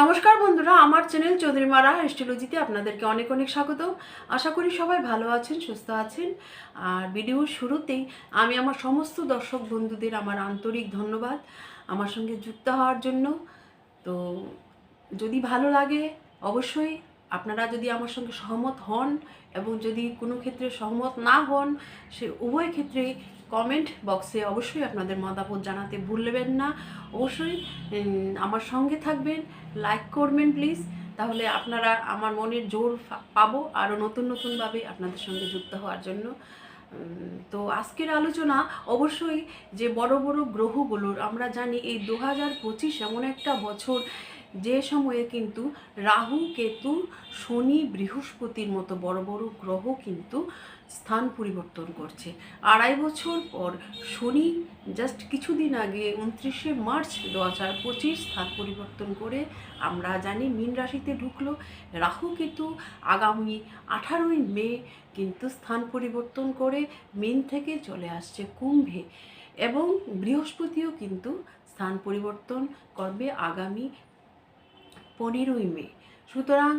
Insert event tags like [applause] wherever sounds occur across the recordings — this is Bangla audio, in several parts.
নমস্কার বন্ধুরা, আমার চ্যানেল চৌধুরী মারা অ্যাস্ট্রোলজিতে আপনাদেরকে অনেক অনেক স্বাগত আশা করি সবাই ভালো আছেন, সুস্থ আছেন। আর ভিডিওর শুরুতেই আমি আমার সমস্ত দর্শক বন্ধুদের আমার আন্তরিক ধন্যবাদ আমার সঙ্গে যুক্ত হওয়ার জন্য। তো যদি ভালো লাগে, অবশ্যই আপনারা যদি আমার সঙ্গে সহমত হন এবং যদি কোনো ক্ষেত্রে সহমত না হন, সে উভয় ক্ষেত্রে কমেন্ট বক্সে অবশ্যই আপনাদের মতামত জানাতে ভুলবেন না। অবশ্যই আমার সঙ্গে থাকবেন লাইক করবেন প্লিজ তাহলে আপনারা আমার মনের জোর পাবো আরও নতুন নতুনভাবে আপনাদের সঙ্গে যুক্ত হওয়ার জন্য। তো আজকের আলোচনা অবশ্যই যে বড় বড় গ্রহগুলোর, আমরা জানি এই দু হাজার পঁচিশ এমন একটা বছর যে সময়ে কিন্তু রাহু, কেতু, শনি, বৃহস্পতির মতো বড় বড় গ্রহ কিন্তু স্থান পরিবর্তন করছে। আড়াই বছর পর শনি জাস্ট কিছুদিন আগে উনত্রিশে মার্চ দু হাজার পঁচিশ স্থান পরিবর্তন করে আমরা জানি মীন রাশিতে ঢুকলো। রাহু, কেতু আগামী আঠারোই মে কিন্তু স্থান পরিবর্তন করে মীন থেকে চলে আসছে কুম্ভে এবং বৃহস্পতিও কিন্তু স্থান পরিবর্তন করবে আগামী পনেরোই মে। সুতরাং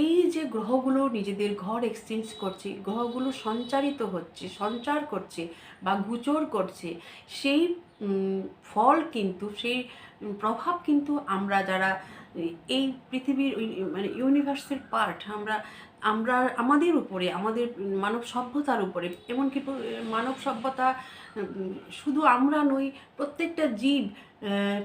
এই যে গ্রহগুলো নিজেদের ঘর এক্সচেঞ্জ করছে, গ্রহগুলো সঞ্চারিত হচ্ছে, সঞ্চার করছে বা গুচর করছে, সেই ফল কিন্তু, সেই প্রভাব কিন্তু আমরা যারা এই পৃথিবীর মানে ইউনিভার্সের পার্ট আমরা আমরা, আমাদের উপরে, আমাদের মানব সভ্যতার উপরে, এমনকি মানব সভ্যতা শুধু আমরা নই, প্রত্যেকটা জীব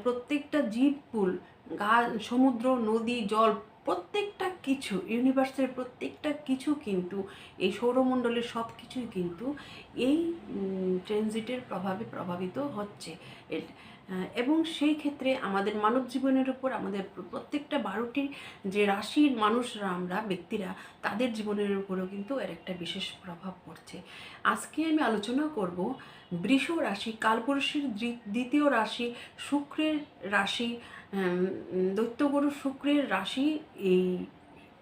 প্রত্যেকটা জীবকুল গা সমুদ্র, নদী, জল, প্রত্যেকটা কিছু ইউনিভার্সের প্রত্যেকটা কিছু কিন্তু, এই সৌরমণ্ডলের সব কিছুই কিন্তু এই ট্রেনজিটের প্রভাবে প্রভাবিত হচ্ছে। এবং সেই ক্ষেত্রে আমাদের মানব জীবনের উপর আমাদের প্রত্যেকটা বারোটি যে রাশির মানুষরা আমরা, ব্যক্তিরা, তাদের জীবনের উপরও কিন্তু এর একটা বিশেষ প্রভাব পড়ছে। আজকে আমি আলোচনা করব বৃষ রাশি, কালপুরুষের দ্বি- দ্বিতীয় রাশি, শুক্রের রাশি দৈত্যগুরু শুক্রের রাশি, এই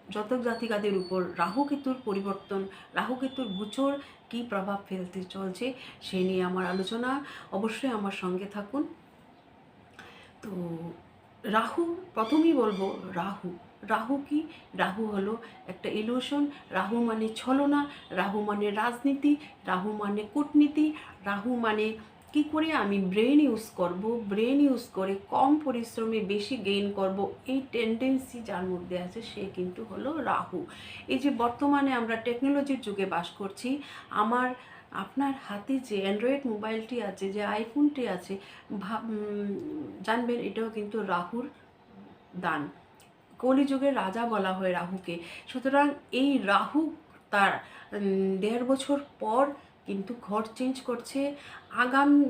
জাতক জাতিকাদের উপর রাহুকেতুর পরিবর্তন রাহুকেতুর গুচর কী প্রভাব ফেলতে চলছে সে নিয়ে আমার আলোচনা। অবশ্যই আমার সঙ্গে থাকুন। তো রাহু, প্রথমেই বলব রাহু। রাহু কি? রাহু হলো একটা ইলুশন রাহু মানে ছলনা, রাহু মানে রাজনীতি, রাহু মানে কূটনীতি, রাহু মানে কি করে আমি ব্রেন ইউজ করব ব্রেন ইউজ করে কম পরিশ্রমে বেশি গেইন করব, এই টেন্ডেন্সি যার মধ্যে আছে সে কিন্তু হলো রাহু। এই যে বর্তমানে আমরা টেকনোলজির যুগে বাস করছি, আমার আপনার হাতে যে অ্যান্ড্রয়েড মোবাইলটি আছে, যে আইফোনটি আছে, ভাব জানবেন এটাও কিন্তু রাহুর দান। কলিযুগের রাজা বলা হয় রাহুকে। সুতরাং এই রাহু তার দেড় বছর পর কিন্তু ঘর চেঞ্জ করছে। আগামী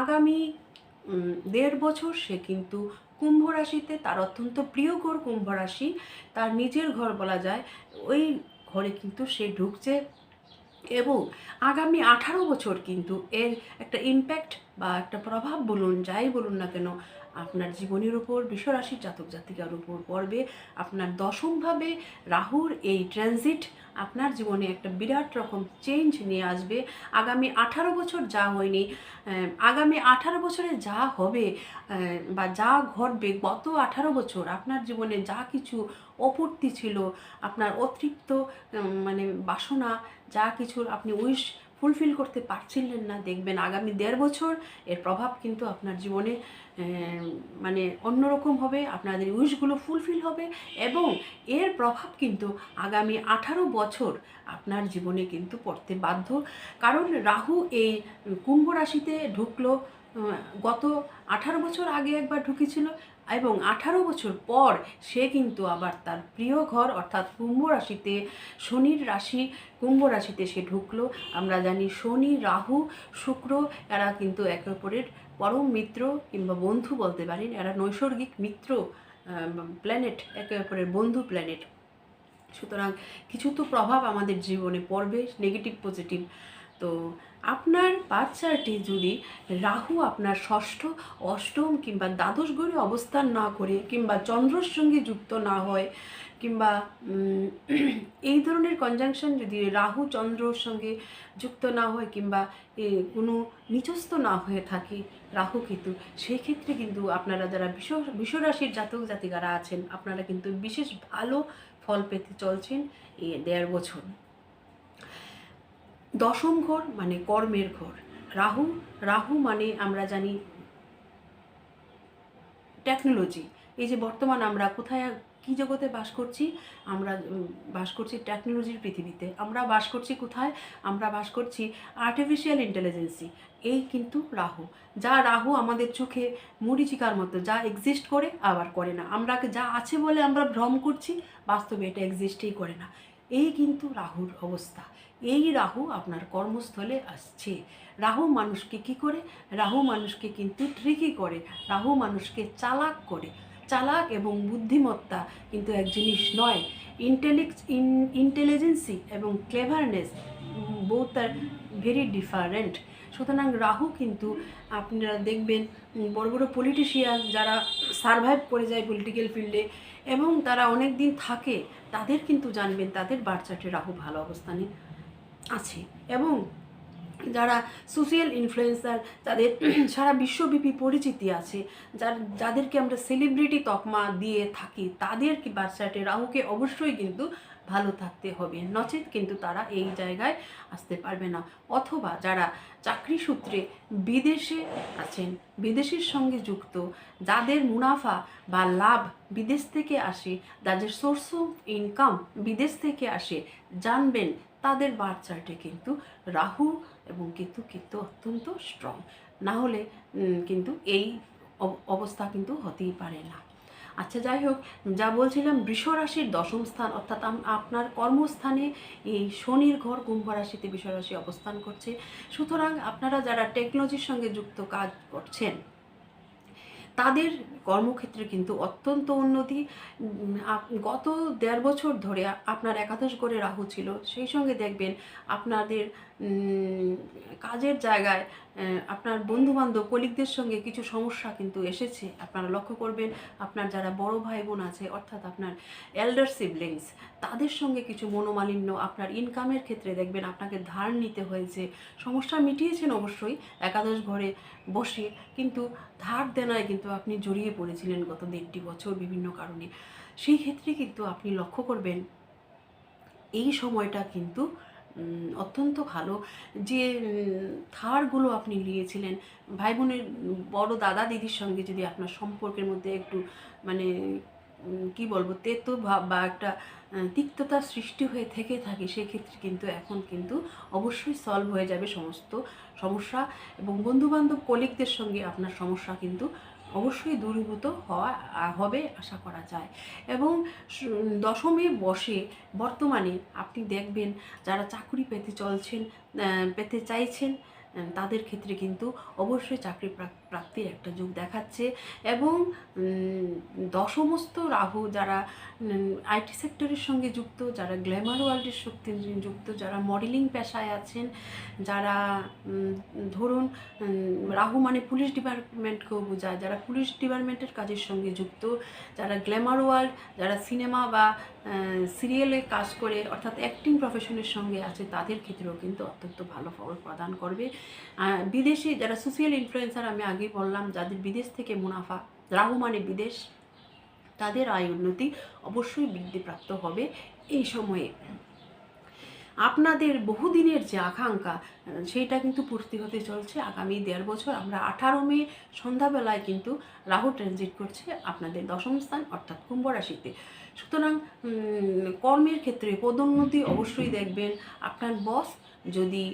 আগামী দেড় বছর সে কিন্তু কুম্ভ রাশিতে, তার অত্যন্ত প্রিয় ঘর কুম্ভ রাশি, তার নিজের ঘর বলা যায়, ওই ঘরে কিন্তু সে ঢুকছে। এবং আগামী আঠারো বছর কিন্তু এর একটা ইম্প্যাক্ট বা একটা প্রভাব বলুন যাই বলুন না কেন আপনার জীবনের উপর বিশ্বরাশির জাতক জাতিকার উপর পড়বে। আপনার দশমভাবে রাহুর এই ট্রানজিট আপনার জীবনে একটা বিরাট রকম চেঞ্জ নিয়ে আসবে। আগামী আঠারো বছর যা হয়নি আগামী আঠারো বছরে যা হবে বা যা ঘটবে গত আঠারো বছর আপনার জীবনে যা কিছু অপূর্তি ছিল, আপনার অতিরিক্ত মানে বাসনা, যা কিছুর আপনি উইশ ফুলফিল করতে পারছিলেন না, দেখবেন আগামী দেড় বছর এর প্রভাব কিন্তু আপনার জীবনে মানে অন্যরকম হবে, আপনাদের উইশগুলো ফুলফিল হবে এবং এর প্রভাব কিন্তু আগামী আঠারো বছর আপনার জীবনে কিন্তু পড়তে বাধ্য। কারণ রাহু এই কুম্ভ রাশিতে ঢুকলো গত আঠারো বছর আগে একবার ঢুকেছিল এবং আঠারো বছর পর সে কিন্তু আবার তার প্রিয় ঘর অর্থাৎ কুম্ভ রাশিতে, শনির রাশি, কুম্ভ রাশিতে সে ঢুকলো। আমরা জানি শনি, রাহু, শুক্র, এরা কিন্তু একে অপরের পরম মিত্র কিংবা বন্ধু বলতে পারেন, এরা নৈসর্গিক মিত্র প্ল্যানেট একে অপরের বন্ধু প্ল্যানেট সুতরাং কিছু তো প্রভাব আমাদের জীবনে পড়বে নেগেটিভ পজিটিভ তো আপনার বাচ্চাটি যদি রাহু আপনার ষষ্ঠ, অষ্টম কিংবা দ্বাদশ ঘরে অবস্থান না করে কিংবা চন্দ্রর সঙ্গে যুক্ত না হয় কিংবা [clears throat] এই ধরনের কনজাংশন যদি রাহু চন্দ্রর সঙ্গে যুক্ত না হয় কিংবা কোনো নিচস্থ না হয়ে থাকে রাহু কেতু, সেই ক্ষেত্রে কিন্তু আপনারা যারা বিষ, বিশ্বরাশির জাতক জাতিকারা আছেন, আপনারা কিন্তু বিশেষ ভালো ফল পেতে চলছেন এ দেড় বছর। দশম ঘর মানে কর্মের ঘর। রাহু রাহু মানে আমরা জানি টেকনোলজি এই যে বর্তমান আমরা কোথায় কি জগতে বাস করছি? আমরা বাস করছি টেকনোলজির পৃথিবীতে। আমরা বাস করছি কোথায়? আমরা বাস করছি আর্টিফিশিয়াল ইন্টেলিজেন্সি এই কিন্তু রাহু। যা রাহু আমাদের চোখে মরিচিকার মতো, যা এক্সিস্ট করে, আবার করে না। আমরা যা আছে বলে আমরা ভ্রম করছি, বাস্তবে এটা এক্সিস্টই করে না। এই কিন্তু রাহুর অবস্থা। এই রাহু আপনার কর্মস্থলে আসছে। রাহু মানুষকে কি করে? রাহু মানুষকে কিন্তু ট্রিকি করে। রাহু মানুষকে চালাক করে। চালাক এবং বুদ্ধিমত্তা কিন্তু এক জিনিস নয়। ইন্টেলেক্স ইন্টেলিজেন্সি এবং cleverness both are very different সুতরাং রাহু কিন্তু আপনারা দেখবেন বড় বড় পলিটিশিয়ান যারা সারভাইভ করে যায় পলিটিক্যাল ফিল্ডে এবং তারা অনেক দিন থাকে, তাদের কিন্তু জানবেন তাদের বাচ্চাটি রাহু ভালো অবস্থানে আছে। এবং যারা সোশিয়াল ইনফ্লুয়েন্সার যাদের সারা বিশ্বব্যাপী পরিচিতি আছে। যার, যাদেরকে আমরা সেলিব্রিটি তকমা দিয়ে থাকি, তাদের কি বাচ্চাটে রাহুকে অবশ্যই কিন্তু ভালো থাকতে হবে। নচেত কিন্তু তারা এই জায়গায় আসতে পারবে না। অথবা যারা চাকরি সূত্রে বিদেশে আছেন, বিদেশের সঙ্গে যুক্ত, যাদের মুনাফা বা লাভ বিদেশ থেকে আসে, যাদের সোর্স অফ ইনকাম বিদেশ থেকে আসে, জানবেন তাদের বাচ্চাটি কিন্তু রাহু এবং কেতু কিন্তু অত্যন্ত স্ট্রং না হলে কিন্তু এই অব- অবস্থা কিন্তু হতেই পারে না। আচ্ছা যাই হোক, যা বলছিলাম, বৃষ রাশির দশম স্থান, অর্থাৎ আপনার কর্মস্থানে এই শনির ঘর, কুম্ভ রাশিতে রাশি অবস্থান করছে। সুতরাং আপনারা যারা টেকনোলজির সঙ্গে যুক্ত কাজ করছেন, তাদের কর্মক্ষেত্রে কিন্তু অত্যন্ত উন্নতি। গত দেড় বছর ধরে আপনার একাদশ করে রাহু ছিল, সেই সঙ্গে দেখবেন আপনাদের কাজের জায়গায় আপনার বন্ধুবান্ধব, কলিগদের সঙ্গে কিছু সমস্যা কিন্তু এসেছে। আপনারা লক্ষ্য করবেন, আপনার যারা বড় ভাই বোন আছে, অর্থাৎ আপনার এল্ডার সিবলিংস তাদের সঙ্গে কিছু মনোমালিন্য আপনার ইনকামের ক্ষেত্রে দেখবেন আপনাকে ধার নিতে হয়েছে। সমস্যা মিটিয়েছেন অবশ্যই একাদশ ঘরে বসে, কিন্তু ধার দেনায় কিন্তু আপনি জড়িয়ে পড়েছিলেন গত দেড়টি বছর বিভিন্ন কারণে। সেই ক্ষেত্রে কিন্তু আপনি লক্ষ্য করবেন, এই সময়টা কিন্তু অত্যন্ত ভালো। যে থারগুলো আপনি নিয়েছিলেন ভাই বোনের বড় দাদা দিদির সঙ্গে যদি আপনার সম্পর্কের মধ্যে একটু মানে কি বলব, তেতো ভাব বা একটা তিক্ততা সৃষ্টি হয়ে থেকে থাকে, সেক্ষেত্রে কিন্তু এখন কিন্তু অবশ্যই সলভ হয়ে যাবে সমস্ত সমস্যা এবং বন্ধুবান্ধব কলিগদের সঙ্গে আপনার সমস্যা কিন্তু অবশ্যই দূরীভূত হওয়া হবে আশা করা যায়। এবং দশমে বসে বর্তমানে আপনি দেখবেন যারা চাকরি পেতে চলছেন পেতে চাইছেন, তাদের ক্ষেত্রে কিন্তু অবশ্যই চাকরি প্রাপ্তির একটা যুগ দেখাচ্ছে এবং দশমস্ত রাহু যারা আইটি সেক্টরের সঙ্গে যুক্ত, যারা গ্ল্যামার ওয়ার্ল্ডের শক্তি যুক্ত, যারা মডেলিং পেশায় আছেন, যারা ধরুন রাহু মানে পুলিশ ডিপার্টমেন্টকেও বোঝায়, যারা পুলিশ ডিপার্টমেন্টের কাজের সঙ্গে যুক্ত, যারা গ্ল্যামার ওয়ার্ল্ড যারা সিনেমা বা সিরিয়ালে কাজ করে, অর্থাৎ অ্যাক্টিং প্রফেশনের সঙ্গে আছে, তাদের ক্ষেত্রেও কিন্তু অত্যন্ত ভালো ফল প্রদান করবে। বিদেশি যারা সোশিয়াল ইনফ্লুয়েন্সার আমি আগেই বললাম, যাদের বিদেশ থেকে মুনাফা রাহু মানে বিদেশ, তাদের আয় উন্নতি অবশ্যই বৃদ্ধিপ্রাপ্ত হবে এই সময়ে। আপনাদের বহুদিনের যে আকাঙ্ক্ষা, সেইটা কিন্তু পূর্তি হতে চলছে। আগামী দেড় বছর আমরা আঠারো মে, সন্ধ্যাবেলায় কিন্তু রাহু ট্রানজিট করছে আপনাদের দশম স্থান, অর্থাৎ কুম্ভ রাশিতে। সুতরাং কর্মের ক্ষেত্রে পদোন্নতি অবশ্যই দেখবেন। আপনার বস যদি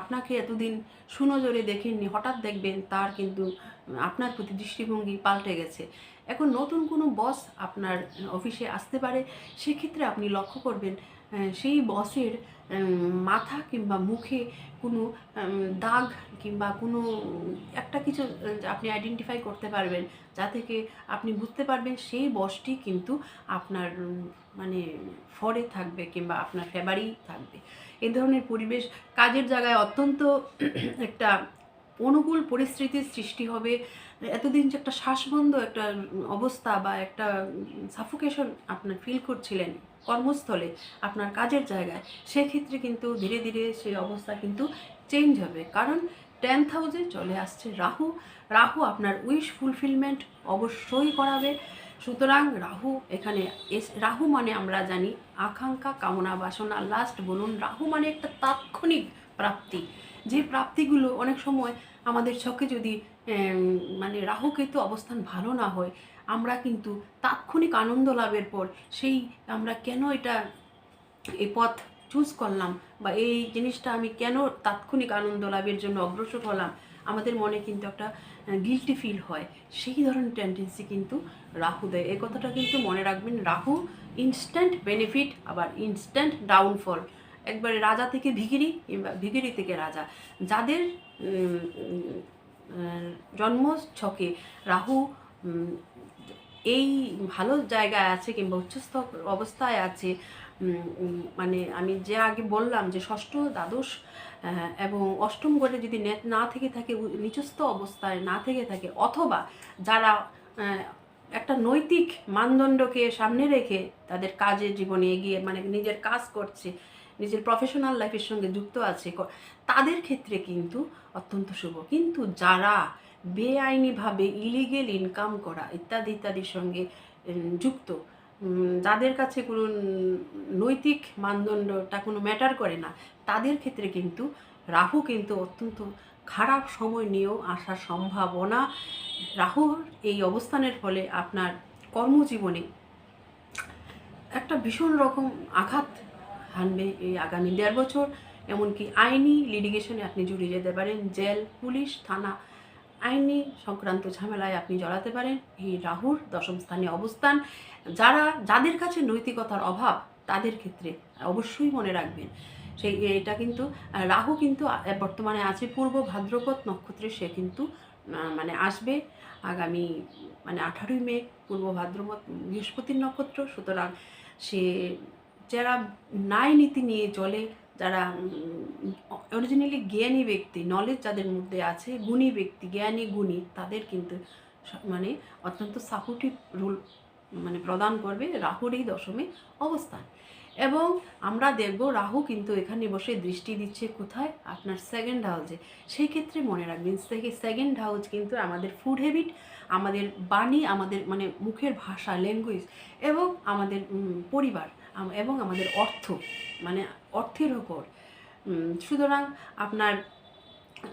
আপনাকে এতদিন সুনজরে দেখেননি, হঠাৎ দেখবেন তার কিন্তু, আপনার প্রতি দৃষ্টিভঙ্গি পাল্টে গেছে। এখন নতুন কোনো বস আপনার অফিসে আসতে পারে, সেক্ষেত্রে আপনি লক্ষ্য করবেন সেই বসের মাথা কিংবা মুখে কোনো দাগ কিংবা কোনো, একটা কিছু আপনি আইডেন্টিফাই করতে পারবেন, যা থেকে আপনি বুঝতে পারবেন সেই বসটি কিন্তু আপনার মানে ফরে থাকবে কিংবা আপনার ফেভারেই থাকবে। এই ধরনের পরিবেশ কাজের জায়গায় অত্যন্ত [clears throat] একটা অনুকূল পরিস্থিতির সৃষ্টি হবে। এতদিন যে একটা শ্বাসবন্ধ একটা অবস্থা বা একটা সাফোকেশন আপনার ফিল করছিলেন কর্মস্থলে আপনার কাজের জায়গায়, সেক্ষেত্রে কিন্তু ধীরে ধীরে সেই অবস্থা কিন্তু চেঞ্জ হবে। কারণ টেন্থ হাউসে চলে আসছে রাহু। রাহু আপনার উইশ ফুলফিলমেন্ট অবশ্যই করাবে। সুতরাং রাহু এখানে এস, রাহু মানে আমরা জানি আকাঙ্ক্ষা, কামনা, বাসনা লাস্ট বলুন, রাহু মানে একটা তাৎক্ষণিক প্রাপ্তি। যে প্রাপ্তিগুলো অনেক সময় আমাদের চোখে যদি মানে রাহু কেতু অবস্থান ভালো না হয়, আমরা কিন্তু তাৎক্ষণিক আনন্দ লাভের পর সেই আমরা কেন এটা এই পথ চুজ করলাম বা এই জিনিসটা আমি কেন তাৎক্ষণিক আনন্দ লাভের জন্য অগ্রসর হলাম আমাদের মনে কিন্তু একটা গিলটি ফিল হয়। সেই ধরনের টেন্ডেন্সি কিন্তু রাহু দেয়। এই কথাটা কিন্তু মনে রাখবেন, রাহু ইনস্ট্যান্ট বেনিফিট আবার ইনস্ট্যান্ট ডাউনফল একবারে রাজা থেকে ভিখিরি কিংবা ভিখিরি থেকে রাজা। যাদের জন্ম ছকে রাহু এই ভালো জায়গায় আছে কিংবা উচ্চস্থ অবস্থায় আছে মানে আমি যে আগে বললাম যে ষষ্ঠ দ্বাদশ এবং অষ্টম ঘরে যদি নেট না থেকে থাকে নিচস্থ অবস্থায় না থেকে থাকে, অথবা যারা একটা নৈতিক মানদণ্ডকে সামনে রেখে তাদের কাজে জীবনে এগিয়ে মানে নিজের কাজ করছে, নিজের প্রফেশনাল লাইফের সঙ্গে যুক্ত আছে তাদের ক্ষেত্রে কিন্তু অত্যন্ত শুভ। কিন্তু যারা বেআইনিভাবে ইলিগেল ইনকাম করা ইত্যাদি, ইত্যাদির সঙ্গে যুক্ত যাদের কাছে কোনো নৈতিক মানদণ্ডটা কোনো ম্যাটার করে না, তাদের ক্ষেত্রে কিন্তু রাহু কিন্তু অত্যন্ত খারাপ সময় নিয়েও আসার সম্ভাবনা। রাহুর এই অবস্থানের ফলে আপনার কর্মজীবনে একটা ভীষণ রকম আঘাত হানবে এই আগামী দেড় বছর। এমনকি আইনি লিডিগেশনে আপনি জড়িয়ে যেতে পারেন। জেল, পুলিশ, থানা আইনি সংক্রান্ত ঝামেলায় আপনি জড়াতে পারেন। এই রাহুর দশম স্থানে অবস্থান। যারা, যাদের কাছে নৈতিকতার অভাব, তাদের ক্ষেত্রে অবশ্যই মনে রাখবেন। সেই এটা কিন্তু, রাহু কিন্তু বর্তমানে আছে পূর্ব ভাদ্রপদ নক্ষত্রে, সে কিন্তু মানে আসবে আগামী মানে আঠারোই মে, পূর্ব ভাদ্রপদ, বৃহস্পতির নক্ষত্র। সুতরাং সে, যারা ন্যায় নীতি নিয়ে চলে যারা অরিজিনালি জ্ঞানী ব্যক্তি নলেজ যাদের মধ্যে আছে, গুণী ব্যক্তি, জ্ঞানী গুণী, তাদের কিন্তু মানে অত্যন্ত সাপোর্টিভ রোল মানে প্রদান করবে রাহুর এই দশমে অবস্থান। এবং আমরা দেখব রাহু কিন্তু এখানে বসে দৃষ্টি দিচ্ছে কোথায়? আপনার সেকেন্ড হাউসে সেই ক্ষেত্রে মনে রাখবেন সেকেন্ড হাউস কিন্তু আমাদের ফুড হ্যাবিট আমাদের বাণী আমাদের মানে মুখের ভাষা ল্যাঙ্গুয়েজ এবং আমাদের পরিবার এবং আমাদের অর্থ মানে অর্থের ওপর সুতরাং আপনার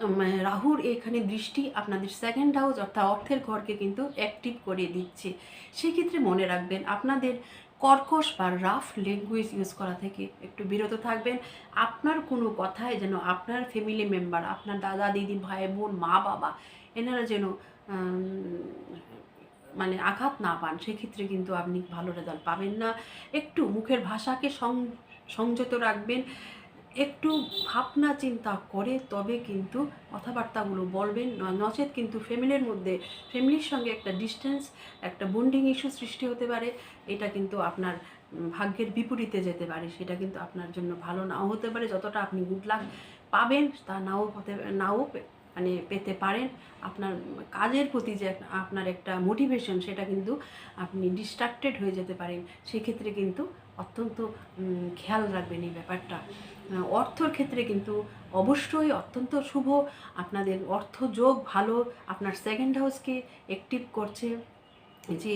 উম, রাহুর এখানে দৃষ্টি আপনাদের সেকেন্ড হাউস অর্থাৎ অর্থের ঘরকে কিন্তু অ্যাক্টিভ করে দিচ্ছে। সেক্ষেত্রে মনে রাখবেন আপনাদের কর্কশ বা রাফ ল্যাঙ্গুয়েজ ইউজ করা থেকে একটু বিরত থাকবেন। আপনার কোনো কথায় যেন আপনার ফ্যামিলি মেম্বার আপনার দাদা দিদি ভাই বোন মা বাবা এনারা যেন মানে আঘাত না পান, সেক্ষেত্রে কিন্তু আপনি ভালো রেজাল্ট পাবেন না। একটু মুখের ভাষাকে সংযত রাখবেন, একটু ভাবনা চিন্তা করে তবে কিন্তু কথাবার্তাগুলো বলবেন। নচেত কিন্তু ফ্যামিলির মধ্যে ফ্যামিলির সঙ্গে একটা ডিস্টেন্স একটা বন্ডিং ইস্যু সৃষ্টি হতে পারে। এটা কিন্তু আপনার ভাগ্যের বিপরীতে যেতে পারে, সেটা কিন্তু আপনার জন্য ভালো নাও হতে পারে। যতটা আপনি গুড লাক পাবেন, তা নাও হতে, নাও মানে পেতে পারেন। আপনার কাজের প্রতি যে আপনার একটা মোটিভেশন সেটা কিন্তু আপনি ডিস্ট্রাক্টেড হয়ে যেতে পারেন। সেক্ষেত্রে কিন্তু অত্যন্ত খেয়াল রাখবেন এই ব্যাপারটা। অর্থর ক্ষেত্রে কিন্তু অবশ্যই অত্যন্ত শুভ। আপনাদের অর্থ যোগ ভালো। আপনার সেকেন্ড হাউসকে অ্যাক্টিভ করছে যে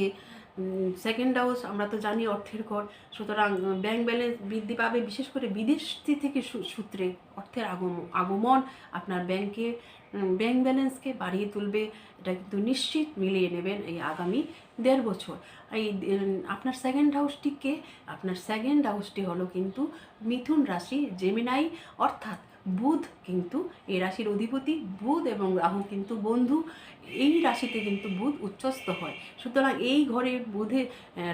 সেকেন্ড হাউস আমরা তো জানি অর্থের ঘর সুতরাং ব্যাংক ব্যালেন্স বৃদ্ধি পাবে, বিশেষ করে বিদেশ থেকে সূত্রে অর্থের আগমন আগমন আপনার ব্যাংকে ব্যাংক ব্যালেন্সকে বাড়িয়ে তুলবে। এটা কিন্তু নিশ্চিত মিলিয়ে নেবেন এই আগামী দেড় বছর। এই আপনার সেকেন্ড হাউসটিকে আপনার সেকেন্ড হাউসটি হলো কিন্তু মিথুন রাশি জেমিনাই অর্থাৎ বুধ কিন্তু এই রাশির অধিপতি, বুধ এবং রাহু কিন্তু বন্ধু। এই রাশিতে কিন্তু বুধ উচ্চস্থ হয়। সুতরাং এই ঘরে বুধে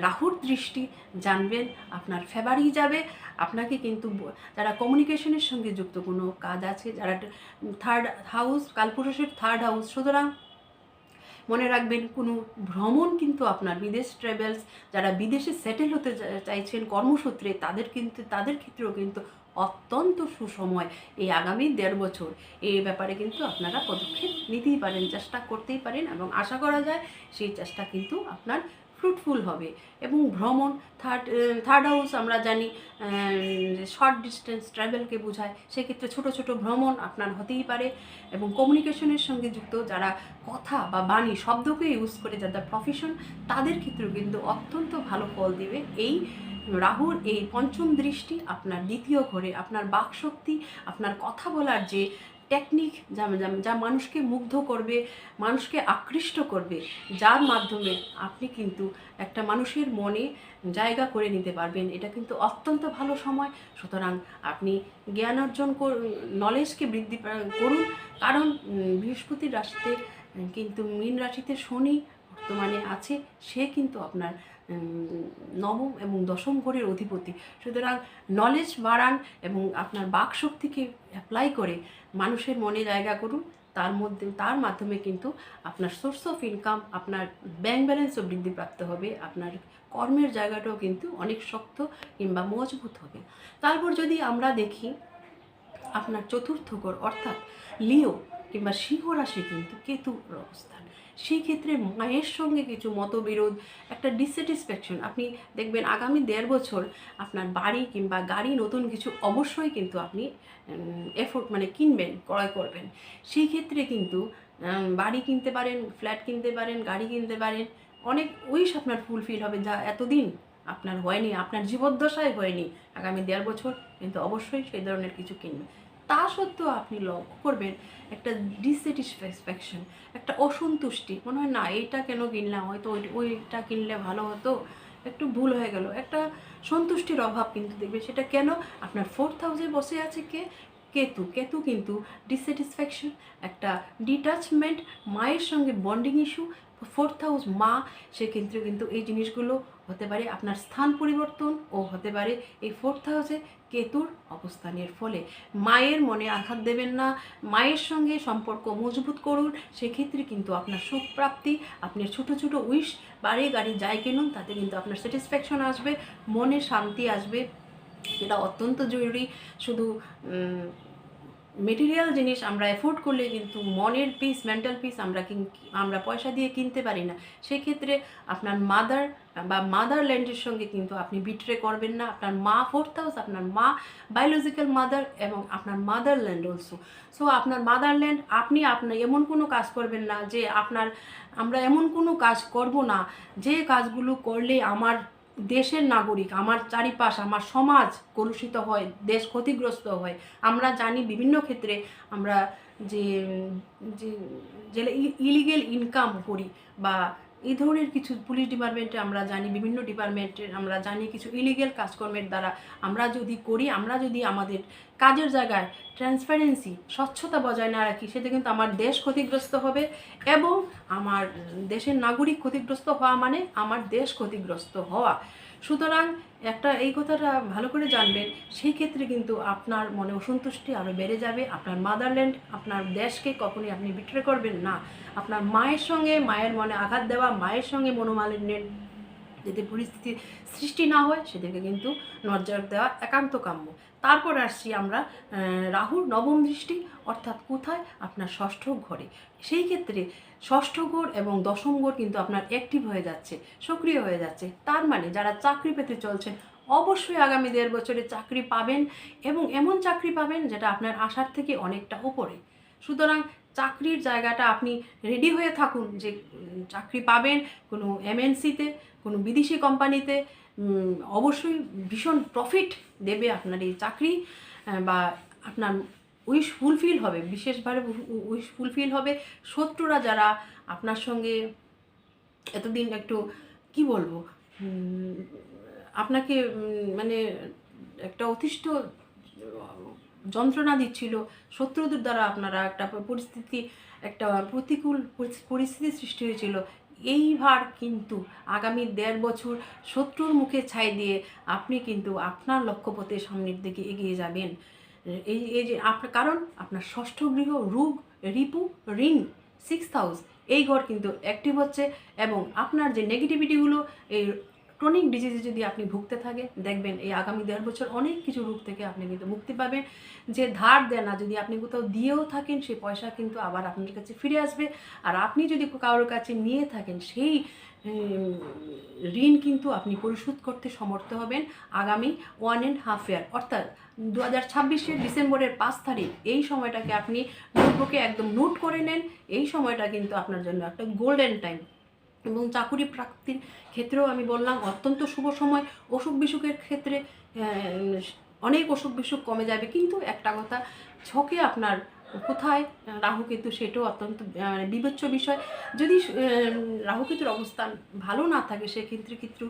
রাহুর দৃষ্টি জানবেন, আপনার ফেভারই যাবে। আপনাকে কিন্তু যারা কমিউনিকেশনের সঙ্গে যুক্ত, কোনো কাজ আছে, যারা থার্ড হাউস কালপুরুষের থার্ড হাউস সুতরাং মনে রাখবেন, কোনো ভ্রমণ কিন্তু আপনার, বিদেশ ট্রাভেলস যারা বিদেশে সেটেল হতে চাইছেন কর্মসূত্রে, তাদের কিন্তু, তাদের ক্ষেত্রেও কিন্তু অত্যন্ত সুসময় এই আগামী দেড় বছর। এই ব্যাপারে কিন্তু আপনারা পদক্ষেপ নিতেই পারেন, চেষ্টা করতেই পারেন এবং আশা করা যায় সেই চেষ্টা কিন্তু আপনার ফ্রুটফুল হবে এবং ভ্রমণ থার্ড থার্ড হাউস আমরা জানি শর্ট ডিস্টেন্স ট্রাভেলকে বোঝায়। সেক্ষেত্রে ছোট ছোট ভ্রমণ আপনার হতেই পারে এবং কমিউনিকেশনের সঙ্গে যুক্ত যারা কথা বা বাণী, শব্দকে ইউজ করে যাদের প্রফেশন তাদের ক্ষেত্রেও কিন্তু অত্যন্ত ভালো ফল দেবে এই রাহুর এই পঞ্চম দৃষ্টি, আপনার দ্বিতীয় ঘরে, আপনার বাকশক্তি, আপনার কথা বলার যে টেকনিক যা, যা- মানুষকে মুগ্ধ করবে, মানুষকে আকৃষ্ট করবে, যার মাধ্যমে আপনি কিন্তু একটা মানুষের মনে জায়গা করে নিতে পারবেন। এটা কিন্তু অত্যন্ত ভালো সময়। সুতরাং আপনি জ্ঞান অর্জন কর নলেজকে বৃদ্ধি করুন। কারণ বৃহস্পতির রাশিতে, কিন্তু মীন রাশিতে শনি বর্তমানে আছে। সে কিন্তু আপনার নবম এবং দশম ঘরের অধিপতি। সুতরাং নলেজ বাড়ান এবং আপনার বাকশক্তিকে অ্যাপ্লাই করে মানুষের মনে জায়গা করুন। তার মধ্যে, তার মাধ্যমে কিন্তু আপনার সোর্স অফ ইনকাম আপনার ব্যাংক ব্যালেন্সও বৃদ্ধিপ্রাপ্ত হবে। আপনার কর্মের জায়গাটাও কিন্তু অনেক শক্ত কিংবা মজবুত হবে। তারপর যদি আমরা দেখি, আপনার চতুর্থ ঘর অর্থাৎ লিও কিংবা সিংহ রাশি কিন্তু কেতুর অবস্থান। সেই ক্ষেত্রে মায়ের সঙ্গে কিছু মতবিরোধ, একটা ডিসস্যাটিসফ্যাকশন আপনি দেখবেন আগামী দেড় বছর আপনার বাড়ি কিংবা গাড়ি নতুন কিছু অবশ্যই কিন্তু আপনি এফোর্ট মানে কিনবেন, ক্রয় করবেন। সেই ক্ষেত্রে কিন্তু বাড়ি কিনতে পারেন ফ্ল্যাট কিনতে পারেন, গাড়ি কিনতে পারেন, অনেক উইশ আপনার ফুলফিল হবে যা এতদিন আপনার হয়নি, আপনার জীবদ্দশায় হয়নি। আগামী দেড় বছর কিন্তু অবশ্যই সেই ধরনের কিছু কিনবেন। তা সত্ত্বেও আপনি লক্ষ্য করবেন একটা ডিসস্যাটিসফ্যাকশন একটা অসন্তুষ্টি। মনে হয়, না, এইটা কেন কিনলাম? হয়তো ওই, ওইটা কিনলে ভালো হতো। একটু ভুল হয়ে গেল। একটা সন্তুষ্টির অভাব কিন্তু দেখবে সেটা কেন? আপনার ফোর্থ হাউসে বসে আছে কে? কেতু। কেতু কিন্তু ডিসস্যাটিসফ্যাকশন একটা ডিটাচমেন্ট মায়ের সঙ্গে বন্ডিং ইস্যু ফোর্থ হাউস মা সেক্ষেত্রে কিন্তু এই জিনিসগুলো হতে পারে আপনার স্থান পরিবর্তন ও হতে পারে এই ফোর্থ হাউসে কেতুর অবস্থানের ফলে। মায়ের মনে আঘাত দেবেন না, মায়ের সঙ্গে সম্পর্ক মজবুত করুন, সেক্ষেত্রে কিন্তু আপনার সুখ প্রাপ্তি আপনার ছোটো ছোটো উইশ বাড়ি গাড়ি যাই কিনুন, তাতে কিন্তু আপনার স্যাটিসফ্যাকশন আসবে, মনে শান্তি আসবে। এটা অত্যন্ত জরুরি। শুধু মেটেরিয়াল জিনিস আমরা এফোর্ড করলে কিন্তু মনের পিস মেন্টাল পিস আমরা আমরা পয়সা দিয়ে কিনতে পারি না। সেক্ষেত্রে আপনার মাদার বা মাদারল্যান্ডের সঙ্গে কিন্তু আপনি বিট্রে করবেন না। আপনার মা ফোর্থ হাউস আপনার মা বায়োলজিক্যাল মাদার এবং আপনার মাদারল্যান্ড অলসো সো আপনার মাদারল্যান্ড আপনি আপনার এমন কোনো কাজ করবেন না যে আপনার, আমরা এমন কোনো কাজ করব না যে কাজগুলো করলে আমার দেশের নাগরিক, আমার চারিপাশ, আমার সমাজ কলুষিত হয়, দেশ ক্ষতিগ্রস্ত হয়। আমরা জানি বিভিন্ন ক্ষেত্রে আমরা যে যে ইলিগেল ইনকাম করি বা এই ধরনের কিছু পুলিশ ডিপার্টমেন্টে আমরা জানি, বিভিন্ন ডিপার্টমেন্টের আমরা জানি কিছু ইলিগেল কাজকর্মের দ্বারা আমরা যদি করি, আমরা যদি আমাদের কাজের জায়গায় ট্রান্সপারেন্সি স্বচ্ছতা বজায় না রাখি, সেটা কিন্তু আমার দেশ ক্ষতিগ্রস্ত হবে এবং আমার দেশের নাগরিক ক্ষতিগ্রস্ত হওয়া মানে আমার দেশ ক্ষতিগ্রস্ত হওয়া। সুতরাং একটা এই কথাটা ভালো করে জানবেন, সেই ক্ষেত্রে কিন্তু আপনার মনে অসন্তুষ্টি আরও বেড়ে যাবে, আপনার মাদারল্যান্ড আপনার দেশকে কখনই আপনি বিট্রে করবেন না। আপনার মায়ের সঙ্গে মায়ের মনে আঘাত দেওয়া, মায়ের সঙ্গে মনোমালিন্যের যাতে পরিস্থিতির সৃষ্টি না হয় সেদিকে কিন্তু নজর দেওয়া একান্ত কাম্য। তারপর আসছি আমরা রাহুর নবম দৃষ্টি, অর্থাৎ কোথায়? আপনার ষষ্ঠ ঘরে। সেই ক্ষেত্রে ষষ্ঠ ঘর এবং দশম ঘর কিন্তু আপনার অ্যাক্টিভ হয়ে যাচ্ছে, সক্রিয় হয়ে যাচ্ছে। তার মানে যারা চাকরি পেতে চলছেন অবশ্যই আগামী দেড় বছরে চাকরি পাবেন এবং এমন চাকরি পাবেন যেটা আপনার আশার থেকে অনেকটা উপরে। সুতরাং চাকরির জায়গাটা আপনি রেডি হয়ে থাকুন যে চাকরি পাবেন কোনো এমএনসিতে কোনো বিদেশি কোম্পানিতে অবশ্যই ভীষণ প্রফিট দেবে আপনার এই চাকরি বা আপনার উইশ ফুলফিল হবে, বিশেষভাবে উইশ ফুলফিল হবে শত্রুরা যারা আপনার সঙ্গে এতদিন একটু, কি বলব আপনাকে মানে একটা অতিষ্ঠ যন্ত্রণা দিচ্ছিল, শত্রুদের দ্বারা আপনারা একটা পরিস্থিতি, একটা প্রতিকূল পরিস- পরিস্থিতি সৃষ্টি হয়েছিল এইবার কিন্তু আগামী দেড় বছর শত্রুর মুখে ছাই দিয়ে আপনি কিন্তু আপনার লক্ষ্যপথে সামনের দিকে এগিয়ে যাবেন। এই এই যে আপনার, কারণ আপনার ষষ্ঠ গৃহ রূপ, রিপু রিং সিক্স হাউস এই ঘর কিন্তু অ্যাক্টিভ হচ্ছে এবং আপনার যে নেগেটিভিটিগুলো এই ক্রনিক ডিজিজে যদি আপনি ভুগতে থাকে দেখবেন এই আগামী দেড় বছর অনেক কিছু রোগ থেকে আপনি কিন্তু মুক্তি পাবেন। যে ধার দেনা যদি আপনি কোথাও দিয়েও থাকেন, সেই পয়সা কিন্তু আবার আপনার কাছে ফিরে আসবে। আর আপনি যদি কারোর কাছে নিয়ে থাকেন, সেই ঋণ কিন্তু আপনি পরিশোধ করতে সমর্থ হবেন আগামী ওয়ান অ্যান্ড হাফ ইয়ার অর্থাৎ দু হাজার ছাব্বিশের ডিসেম্বরের পাঁচ তারিখ। এই সময়টাকে আপনি নোটবুকে একদম নোট করে নেন। এই সময়টা কিন্তু আপনার জন্য একটা গোল্ডেন টাইম এবং চাকুরি প্রাপ্তির ক্ষেত্রেও আমি বললাম, অত্যন্ত শুভ সময়। অসুখ বিসুখের ক্ষেত্রে অনেক অসুখ বিসুখ কমে যাবে। কিন্তু একটা কথা, ছকে আপনার কোথায়? রাহু কেতু সেটাও অত্যন্ত মানে বিবেচ্য বিষয়। যদি আহ, রাহু কেতুর অবস্থান ভালো না থাকে সেক্ষেত্রে কিন্তু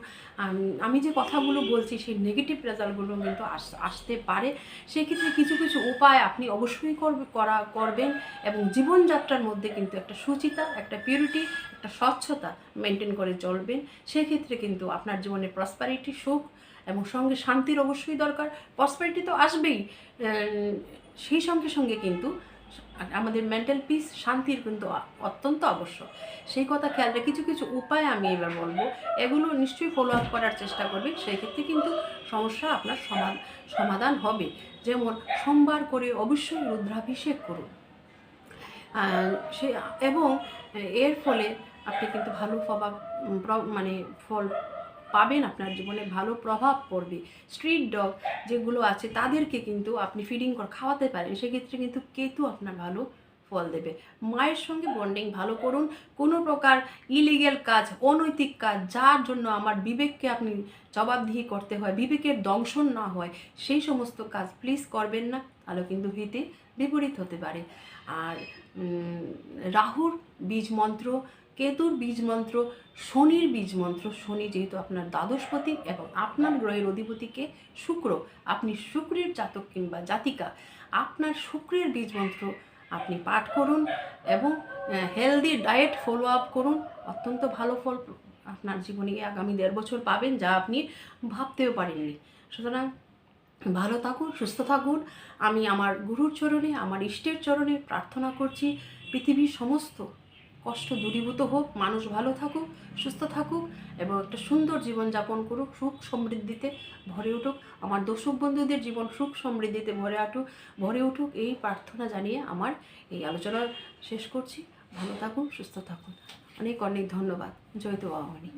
আমি যে কথাগুলো বলছি সেই নেগেটিভ রেজাল্টগুলো কিন্তু আস- আসতে পারে। সেক্ষেত্রে কিছু কিছু উপায় আপনি অবশ্যই করবে করা করবেন এবং জীবনযাত্রার মধ্যে কিন্তু একটা সুচিতা একটা পিউরিটি একটা স্বচ্ছতা মেনটেন করে চলবেন। সেক্ষেত্রে কিন্তু আপনার জীবনে প্রসপারিটি সুখ এবং সঙ্গে শান্তির অবশ্যই দরকার। প্রসপারিটি তো আসবেই। সেই সঙ্গে সঙ্গে কিন্তু আমাদের মেন্টাল পিস শান্তির কিন্তু অত্যন্ত আবশ্যক। সেই কথা খেয়াল রেখে কিছু কিছু উপায় আমি এবার বলব। এগুলো নিশ্চয়ই ফলো আপ করার চেষ্টা করবেন সেক্ষেত্রে কিন্তু সমস্যা আপনার সমাধান হবে। যেমন সোমবার করে অবশ্যই রুদ্রাভিষেক করুন। সে, এবং এর ফলে আপনি কিন্তু ভালো প্রভাব মানে ফল পাবেন, আপনার জীবনে ভালো প্রভাব পড়বে। স্ট্রিট ডগ যেগুলো আছে, তাদেরকে কিন্তু আপনি ফিডিং করে, খাওয়াতে পারেন। সেক্ষেত্রে কিন্তু কেতু আপনার ভালো ফল দেবে। মায়ের সঙ্গে বন্ডিং ভালো করুন। কোনো প্রকার ইলিগেল কাজ, অনৈতিক কাজ, যার জন্য আমার বিবেককে আপনি জবাবদিহি করতে হয়, বিবেকের দংশন না হয়, সেই সমস্ত কাজ প্লিজ করবেন না। তাহলে কিন্তু ভীতি বিপরীত হতে পারে। আর রাহুর বীজ মন্ত্র কেতুর বীজ মন্ত্র, শনির বীজ মন্ত্র। শনি যেহেতু আপনার দ্বাদশপতি এবং আপনার গ্রহের অধিপতিকে শুক্র, আপনি শুক্রের জাতক কিংবা জাতিকা, আপনার শুক্রের বীজ মন্ত্র আপনি পাঠ করুন এবং হেলদি ডায়েট ফলো আপ করুন। অত্যন্ত ভালো ফল আপনার জীবনে আগামী দেড় বছর পাবেন যা আপনি ভাবতেও পারেননি। সুতরাং ভালো থাকুন, সুস্থ থাকুন। আমি আমার গুরুর চরণে, আমার ইষ্টের চরণে প্রার্থনা করছি। পৃথিবীর সমস্ত কষ্ট দূরীভূত হোক, মানুষ ভালো থাকুক, সুস্থ থাকুক এবং একটা সুন্দর জীবনযাপন করুক, সুখ সমৃদ্ধিতে ভরে উঠুক। আমার দর্শক বন্ধুদের জীবন সুখ সমৃদ্ধিতে ভরে আটুক, ভরে উঠুক এই প্রার্থনা জানিয়ে আমার এই আলোচনা শেষ করছি। ভালো থাকুন, সুস্থ থাকুন। অনেক অনেক ধন্যবাদ। জয়তু বাবামণি